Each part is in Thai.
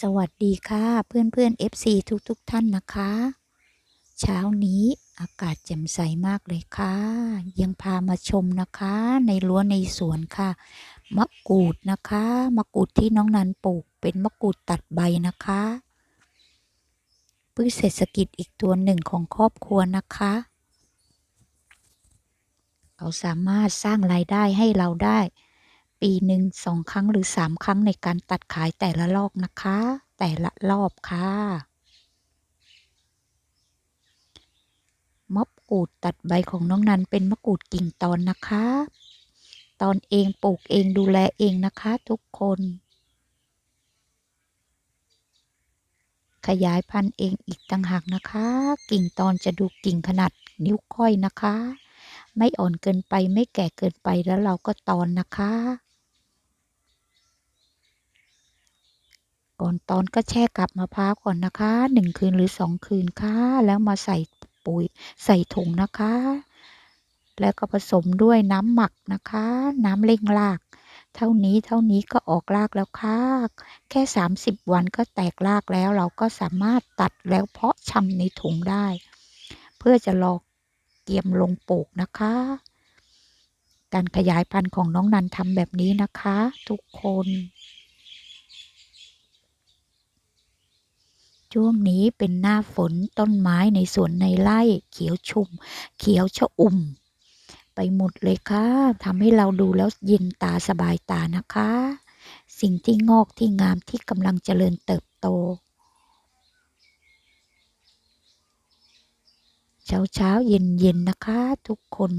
สวัสดีค่ะเพื่อนเพื่อน FC ทุกทุกๆท่านนะคะ เช้านี้อากาศแจ่มใสมากเลยค่ะ ยังพามาชมนะคะ ในรั้วในสวนค่ะมะกรูดนะคะมะกรูดที่น้องนันปลูกเป็นมะกรูดตัดใบนะคะพืชเศรษฐกิจอีกตัวหนึ่งของครอบครัวนะคะ เขาสามารถสร้างรายได้ให้เราได้ ปีหนึ่งสองครั้งหรือสามครั้งในการตัดขายแต่ละรอบนะคะ แต่ละรอบค่ะมะกรูดตัดใบของน้องนันเป็นมะกรูดกิ่งตอนนะคะ ตอนเองปลูกเองดูแลเองนะคะทุกคน ขยายพันธุ์เองอีกต่างหากนะคะ กิ่งตอนจะดูกิ่งขนาดนิ้วก้อยนะคะ ไม่อ่อนเกินไปไม่แก่เกินไปแล้วเราก็ตอนนะคะ ก่อนตอนก็แช่กับมะพร้าวก่อนนะคะหนึ่งคืนหรือสองคืนค่ะ แล้วมาใส่ปุ๋ยใส่ถุงนะคะ แล้วก็ผสมด้วยน้ำหมักนะคะ น้ำเร่งราก เท่านี้เท่านี้ก็ออกรากแล้วค่ะ แค่ 30 วันก็แตกรากแล้วเราก็สามารถตัดแล้วเพาะชำในถุงได้ เพื่อจะรอเตรียมลงปลูกนะคะ การขยายพันธุ์ของน้องนันทำแบบนี้นะคะ ทุกคน ช่วงนี้เป็นหน้าฝนต้นไม้ในสวนในไร่เขียวชุ่ม เขียวชะอุ่ม ไปหมดเลยค่ะทำให้เราดูแล้วเย็นตาสบายตานะคะ สิ่งที่งอกที่งามที่กำลังเจริญเติบโต เช้าเช้าเย็นเย็นนะคะ ทุกคน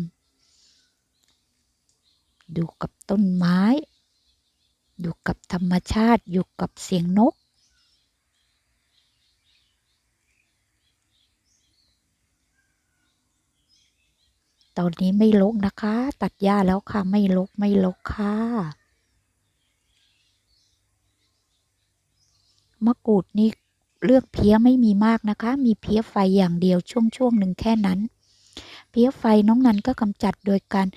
ดูกับต้นไม้ อยู่กับธรรมชาติอยู่กับเสียงนก ตอนนี้ไม่ลกนะคะ ตัดหญ้าแล้วค่ะไม่ลกไม่ลกค่ะมะกรูดนี่เลือกเพี้ยไม่มีมากนะคะ มีเพี้ยไฟอย่างเดียวช่วงช่วงหนึ่งแค่นั้น เพี้ยไฟน้องนันก็กำจัดโดยการ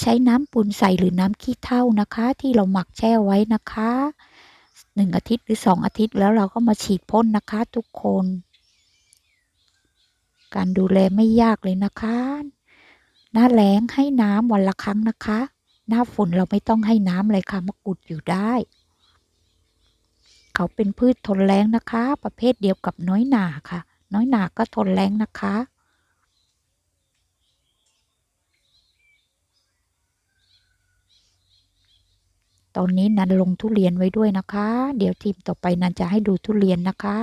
ใช้น้ำปูนใส่หรือน้ำขี้เถ้านะคะ ที่เราหมักแช่ไว้นะคะหนึ่งอาทิตย์หรือสองอาทิตย์แล้วเราก็มาฉีดพ่นนะคะทุกคน การดูแลไม่ยากเลยนะคะ หน้าแล้งให้น้ำวันละครั้งนะคะ หน้าฝนเราไม่ต้องให้น้ำเลยค่ะมะกรูดอยู่ได้ เขาเป็นพืชทนแล้งนะคะ ประเภทเดียวกับน้อยหนาค่ะ น้อยหนาก็ทนแล้งนะคะตอนนี้นันลงทุเรียนไว้ด้วยนะคะ เดี๋ยวทีมต่อไปนันจะให้ดูทุเรียนนะคะ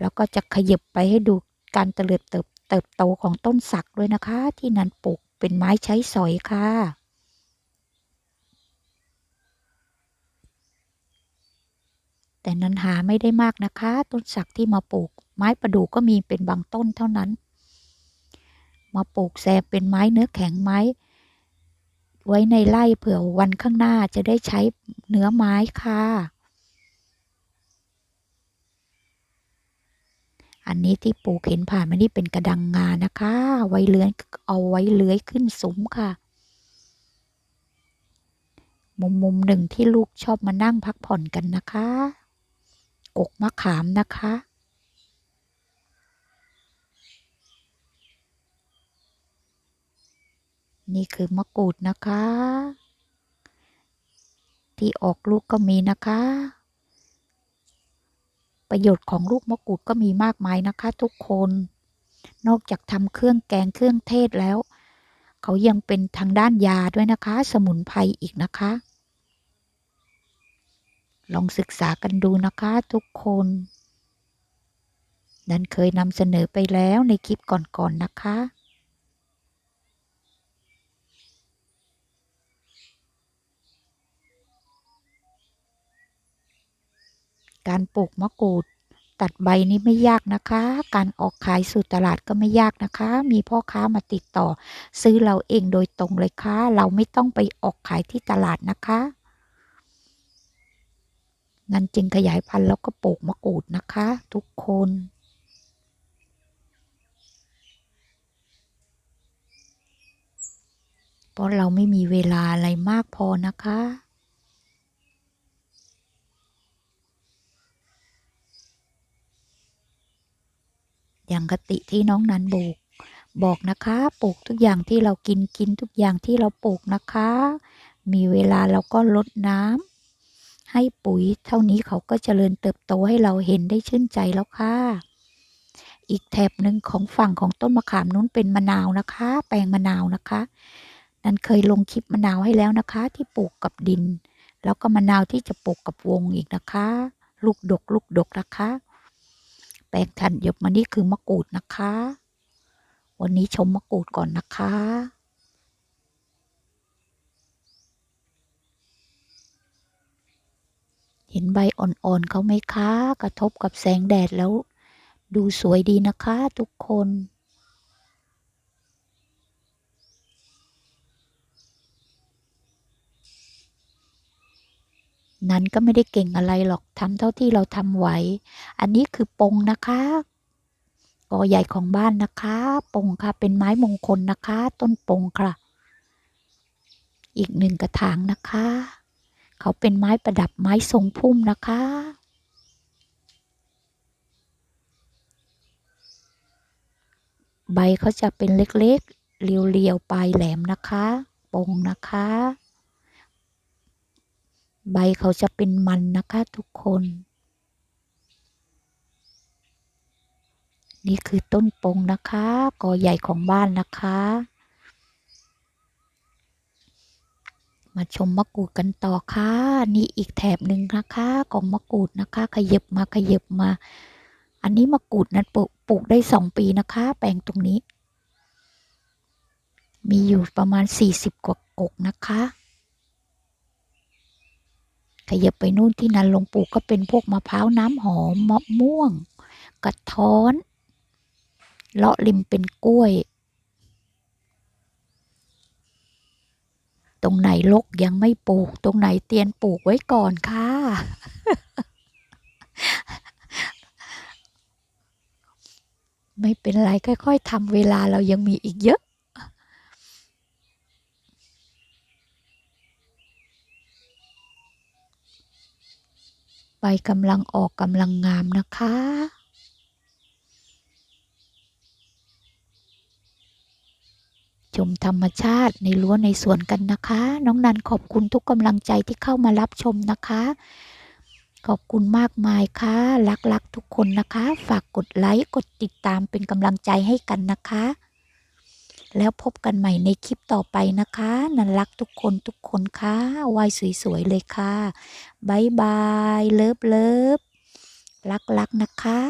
แล้วก็จะขยับไปให้ดูการเตลิดเติบ เติบโตของต้นสักด้วยนะคะ ที่นันปลูกเป็นไม้ใช้สอยค่ะแต่นั้นหาไม่ได้มากนะคะ ต้นสักที่มาปลูก ไม้ประดู่ก็มีเป็นบางต้นเท่านั้น มาปลูกแซมเป็นไม้เนื้อแข็งไม้ ไว้ในไร่เผื่อวันข้างหน้าจะได้ใช้เนื้อไม้ค่ะ อันนี้ที่ปลูกเห็นผ่านมานี่เป็นกระดังงานะคะ ไว้เลื้อยเอาไว้เลื้อยขึ้นซุ้มค่ะ มุมมุมหนึ่งที่ลูกชอบมานั่งพักผ่อนกันนะคะ กกมะขามนะคะนี่คือมะกรูดนะคะ ที่ออกลูกก็มีนะคะ ประโยชน์ของลูกมะกรูดก็มีมากมายนะคะทุกคน นอกจากทำเครื่องแกงเครื่องเทศแล้ว เขายังเป็นทางด้านยาด้วยนะคะ สมุนไพรอีกนะคะ ลองศึกษากันดูนะคะทุกคน นั้นเคยนำเสนอไปแล้วในคลิปก่อนๆนนะคะ การปลูกมะกรูด ตัดใบนี้ไม่ยากนะคะ การออกขายสู่ตลาดก็ไม่ยากนะคะ มีพ่อค้ามาติดต่อ ซื้อเราเองโดยตรงเลยค่ะ เราไม่ต้องไปออกขายที่ตลาดนะคะนั่นจึงขยายพันธุ์แล้วก็ปลูกมะกรูดนะคะ ทุกคนเพราะเราไม่มีเวลาอะไรมากพอนะคะ อย่างคติที่น้องนันโบก บอกนะคะปลูกทุกอย่างที่เรากินกินทุกอย่างที่เราปลูกนะคะ มีเวลาเราก็ลดน้ำให้ปุ๋ยเท่านี้เขาก็เจริญเติบโตให้เราเห็นได้ชื่นใจแล้วค่ะ อีกแถบหนึ่งของฝั่งของต้นมะขามนู้นเป็นมะนาวนะคะ แปลงมะนาวนะคะนันเคยลงคลิปมะนาวให้แล้วนะคะ ที่ปลูกกับดิน แล้วก็มะนาวที่จะปลูกกับวงอีกนะคะ ลูกดกลูกดกนะคะ แปลงถัดยบมานี่คือมะกรูดนะคะ วันนี้ชมมะกรูดก่อนนะคะ เห็นใบอ่อนๆเขาไหมคะ กระทบกับแสงแดดแล้ว ดูสวยดีนะคะทุกคน นั้นก็ไม่ได้เก่งอะไรหรอกทำเท่าที่เราทำไหว อันนี้คือปงนะคะกอใหญ่ของบ้านนะคะ ปงค่ะ เป็นไม้มงคลนะคะ ต้นปงค่ะ อีกหนึ่งกระถางนะคะ เขาเป็นไม้ประดับไม้ทรงพุ่มนะคะ ใบเขาจะเป็นเล็กๆเรียวๆปลายแหลมนะคะ ปงนะคะ ใบเขาจะเป็นมันนะคะทุกคน นี่คือต้นปงนะคะกอใหญ่ของบ้านนะคะ มาชมมะกรูดกันต่อค่ะ นี่อีกแถบหนึ่งนะคะของมะกรูดนะคะ ขยับมาขยับมา อันนี้มะกรูดนั้นปลูกปลูกได้สองปีนะคะ แปลงตรงนี้ มีอยู่ประมาณสี่สิบกว่ากกนะคะ ขยับไปนู่นที่นันลงปลูกก็เป็นพวกมะพร้าวน้ำหอมมะม่วง กระท้อน เลาะริมเป็นกล้วย ตรงไหนลกยังไม่ปลูก ตรงไหนเตียนปลูกไว้ก่อนค่ะ ไม่เป็นไรค่อย ๆทำเวลาเรายังมีอีกเยอะ ใบกำลังออกกำลังงามนะคะ ชมธรรมชาติในรั้วในสวนกันนะคะ น้องนันขอบคุณทุกกำลังใจที่เข้ามารับชมนะคะ ขอบคุณมากมายค่ะ รักๆทุกคนนะคะ ฝากกดไลค์ กดติดตามเป็นกำลังใจให้กันนะคะ แล้วพบกันใหม่ในคลิปต่อไปนะคะนันรักทุกคนทุกคนค่ะวายสวยๆเลยค่ะบายบาย เลิฟเลิฟรักๆนะคะ